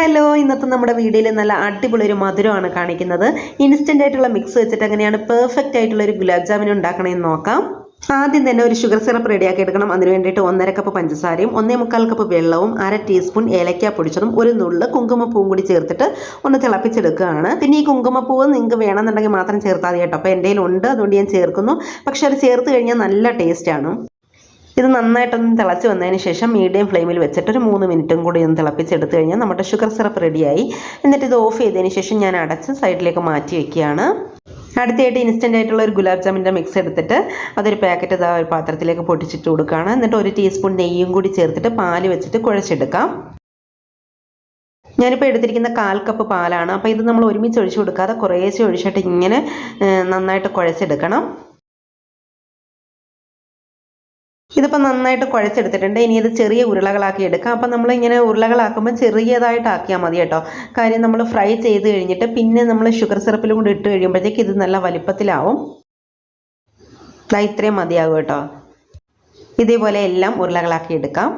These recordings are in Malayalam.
ഹലോ ഇന്നത്തെ നമ്മുടെ വീഡിയോയിൽ നല്ല അടിപൊളി ഒരു മധുരമാണ് കാണിക്കുന്നത്. ഇൻസ്റ്റന്റ് ആയിട്ടുള്ള മിക്സ് വെച്ചിട്ട് എങ്ങനെയാണ് പെർഫെക്റ്റ് ആയിട്ടുള്ള ഒരു ഗുലാബ് ജാമിൻ ഉണ്ടാക്കണമെന്ന് നോക്കാം. ആദ്യം തന്നെ ഒരു ഷുഗർ സിറപ്പ് റെഡിയാക്കി എടുക്കണം. അതിന് വേണ്ടിയിട്ട് ഒന്നര കപ്പ് പഞ്ചസാരയും ഒന്നേ മുക്കാൽ കപ്പ് വെള്ളവും അര ടീസ്പൂൺ ഏലക്ക പൊടിച്ചതും ഒരു നുള്ള് കുങ്കുമപ്പൂവും കൂടി ചേർത്തിട്ട് ഒന്ന് തിളപ്പിച്ചെടുക്കുകയാണ്. പിന്നെ ഈ കുങ്കുമപ്പൂവ് നിങ്ങൾക്ക് വേണമെന്നുണ്ടെങ്കിൽ മാത്രം ചേർത്താൽ കേട്ടോ. അപ്പോൾ എന്റെ ഉണ്ട് അതുകൊണ്ട് ഞാൻ ചേർക്കുന്നു. പക്ഷെ അത് ചേർത്ത് കഴിഞ്ഞാൽ നല്ല ടേസ്റ്റാണ് ഇത് നന്നായിട്ടൊന്ന് തിളച്ച് വന്നതിന് ശേഷം മീഡിയം ഫ്ലെയിമിൽ വെച്ചിട്ട് ഒരു മൂന്ന് മിനിറ്റും കൂടി ഒന്ന് തിളപ്പിച്ചെടുത്ത് കഴിഞ്ഞാൽ നമ്മുടെ ഷുഗർ സിറപ്പ് റെഡിയായി എന്നിട്ട് ഇത് ഓഫ് ചെയ്തതിന് ശേഷം ഞാൻ അടച്ച് സൈഡിലേക്ക് മാറ്റി വെക്കുകയാണ്. അടുത്തായിട്ട് ഇൻസ്റ്റന്റ് ആയിട്ടുള്ള ഒരു ഗുലാബ് ജാമിന്റെ മിക്സ് എടുത്തിട്ട് അതൊരു പാക്കറ്റ് ഇതാ ഒരു പാത്രത്തിലേക്ക് പൊട്ടിച്ചിട്ട് കൊടുക്കുകയാണ്. എന്നിട്ട് ഒരു ടീസ്പൂൺ നെയ്യും കൂടി ചേർത്തിട്ട് പാൽ വെച്ചിട്ട് കുഴച്ചെടുക്കാം. ഞാനിപ്പോൾ എടുത്തിരിക്കുന്ന കാൽ കപ്പ് പാലാണ്. അപ്പോൾ ഇത് നമ്മൾ ഒരുമിച്ച് ഒഴിച്ചു കൊടുക്കാതെ കുറേശ്ശെ ഒഴിച്ചിട്ട് ഇങ്ങനെ നന്നായിട്ട് കുഴച്ചെടുക്കണം. ഇതിപ്പോൾ നന്നായിട്ട് കുഴച്ചെടുത്തിട്ടുണ്ട്. ഇനി ഇത് ചെറിയ ഉരുളകളാക്കി എടുക്കാം. അപ്പം നമ്മളിങ്ങനെ ഉരുളകളാക്കുമ്പോൾ ചെറിയതായിട്ടാക്കിയാൽ മതി കേട്ടോ. കാര്യം നമ്മൾ ഫ്രൈ ചെയ്ത് കഴിഞ്ഞിട്ട് പിന്നെ നമ്മൾ ഷുഗർ സിറപ്പിലും കൂടി ഇട്ട് കഴിയുമ്പോഴത്തേക്ക് ഇത് നല്ല വലിപ്പത്തിലാവും. ഇത്രയും മതിയാകും കേട്ടോ. ഇതേപോലെ എല്ലാം ഉരുളകളാക്കി എടുക്കാം.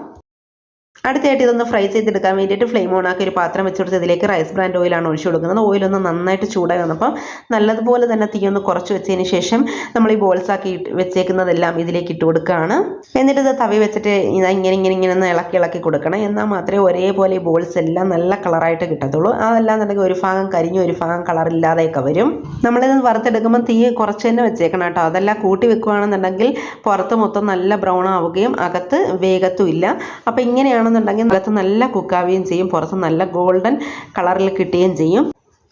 അടുത്തായിട്ട് ഇതൊന്ന് ഫ്രൈ ചെയ്തെടുക്കാൻ വേണ്ടിയിട്ട് ഫ്ലെയിം ഓൺ ആക്കി ഒരു പാത്രം വെച്ച് കൊടുത്ത് ഇതിലേക്ക് റൈസ് ബ്രാൻഡ് ഓയിലാണ് ഒഴിച്ചു കൊടുക്കുന്നത്. ഓയിലൊന്ന് നന്നായിട്ട് ചൂടായി വന്നപ്പം നല്ലതുപോലെ തന്നെ തീ ഒന്ന് കുറച്ച് വെച്ചതിന് ശേഷം നമ്മൾ ഈ ബോൾസ് ആക്കി വെച്ചേക്കുന്നതെല്ലാം ഇതിലേക്ക് ഇട്ട് കൊടുക്കുകയാണ്. എന്നിട്ട് ഇത് തവി വെച്ചിട്ട് ഇങ്ങനെ ഇങ്ങനെ ഇങ്ങനെ ഒന്ന് ഇളക്കി ഇളക്കി കൊടുക്കണം. എന്നാൽ മാത്രമേ ഒരേപോലെ ഈ ബോൾസ് എല്ലാം നല്ല കളറായിട്ട് കിട്ടത്തുള്ളൂ. അതല്ലാന്നുണ്ടെങ്കിൽ ഒരു ഭാഗം കരിഞ്ഞ് ഒരു ഭാഗം കളറില്ലാതെയൊക്കെ വരും. നമ്മളിത് വറുത്തെടുക്കുമ്പോൾ തീ കുറച്ച് തന്നെ വെച്ചേക്കണം കേട്ടോ. അതെല്ലാം കൂട്ടി വെക്കുകയാണെന്നുണ്ടെങ്കിൽ പുറത്ത് മൊത്തം നല്ല ബ്രൗൺ ആവുകയും അകത്ത് വേഗത്തും ഇല്ല. അപ്പോൾ ഇങ്ങനെയാണെന്നുണ്ടെങ്കിൽ അകത്ത് നല്ല കുക്കാവുകയും ചെയ്യും. പുറത്ത് നല്ല ഗോൾഡൻ കളറിൽ കിട്ടുകയും ചെയ്യും.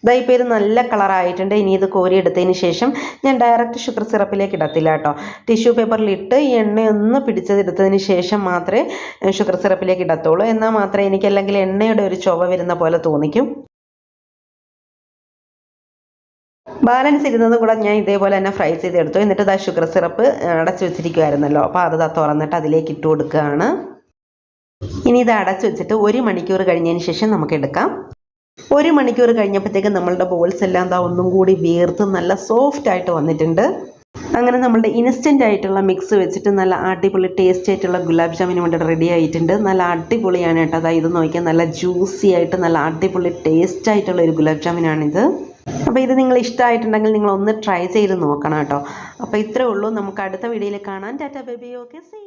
ഇതാ ഇത് നല്ല കളറായിട്ടുണ്ട് ഇനി ഇത് കോരി എടുത്തതിന് ശേഷം ഞാൻ ഡയറക്റ്റ് ഷുഗർ സിറപ്പിലേക്ക് ഇടത്തില്ല കേട്ടോ. ടിഷ്യൂ പേപ്പറിലിട്ട് ഈ എണ്ണയൊന്ന് പിടിച്ചതെടുത്തതിന് ശേഷം മാത്രമേ ഷുഗർ സിറപ്പിലേക്ക് ഇടത്തുള്ളൂ. എന്നാൽ മാത്രമേ എനിക്കല്ലെങ്കിൽ എണ്ണയുടെ ഒരു ചുവ വരുന്ന പോലെ തോന്നിക്കും. ബാലൻസ് ഇരുന്നത് കൂടെ ഞാൻ ഇതേപോലെ തന്നെ ഫ്രൈ ചെയ്തെടുത്തു. എന്നിട്ട് ഇതാ ഷുഗർ സിറപ്പ് അടച്ചു വെച്ചിരിക്കുമായിരുന്നല്ലോ അപ്പോൾ അത് തുറന്നിട്ട് അതിലേക്ക് ഇട്ട് കൊടുക്കുകയാണ്. ഇനി ഇത് അടച്ചു വെച്ചിട്ട് ഒരു മണിക്കൂർ കഴിഞ്ഞതിന് ശേഷം നമുക്ക് എടുക്കാം. ഒരു മണിക്കൂർ കഴിഞ്ഞപ്പോഴത്തേക്ക് നമ്മളുടെ ബോൾസ് എല്ലാം എന്താ ഒന്നും കൂടി വീർത്ത് നല്ല സോഫ്റ്റ് ആയിട്ട് വന്നിട്ടുണ്ട്. അങ്ങനെ നമ്മളുടെ ഇൻസ്റ്റന്റ് ആയിട്ടുള്ള മിക്സ് വെച്ചിട്ട് നല്ല അടിപൊളി ടേസ്റ്റ് ആയിട്ടുള്ള ഗുലാബ് ജാമിന് വേണ്ടി റെഡി ആയിട്ടുണ്ട്. നല്ല അടിപൊളിയാണ് കേട്ടോ. അതായത് ഇത് നോക്കിയാൽ നല്ല ജ്യൂസി ആയിട്ട് നല്ല അടിപൊളി ടേസ്റ്റ് ആയിട്ടുള്ള ഒരു ഗുലാബ് ജാമിനാണിത്. അപ്പോൾ ഇത് നിങ്ങൾ ഇഷ്ടമായിട്ടുണ്ടെങ്കിൽ നിങ്ങൾ ഒന്ന് ട്രൈ ചെയ്ത് നോക്കണം കേട്ടോ. അപ്പോൾ ഇത്രേ ഉള്ളൂ. നമുക്ക് അടുത്ത വീഡിയോയിൽ കാണാൻ ടാറ്റ ബേബി ഓക്കെ സീ